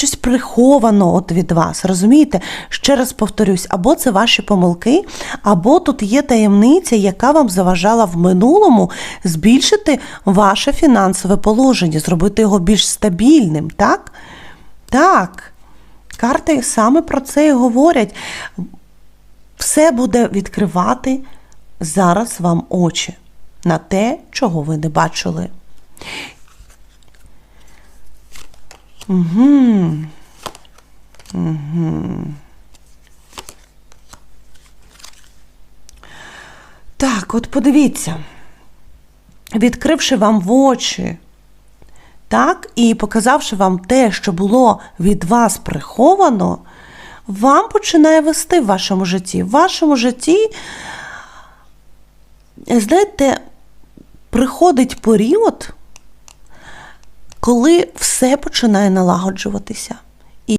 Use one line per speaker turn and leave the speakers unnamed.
щось приховано от від вас. Розумієте? Ще раз повторюсь, або це ваші помилки, або тут є таємниця, яка вам заважала в минулому збільшити ваше фінансове положення, зробити його більш стабільним, так? Так. Карти саме про це і говорять. Все буде відкривати зараз вам очі на те, чого ви не бачили. Угу. Угу. Так, от подивіться, відкривши вам в очі, так, і показавши вам те, що було від вас приховано, вам починає вести в вашому житті. В вашому житті, знаєте, приходить період, коли все починає налагоджуватися.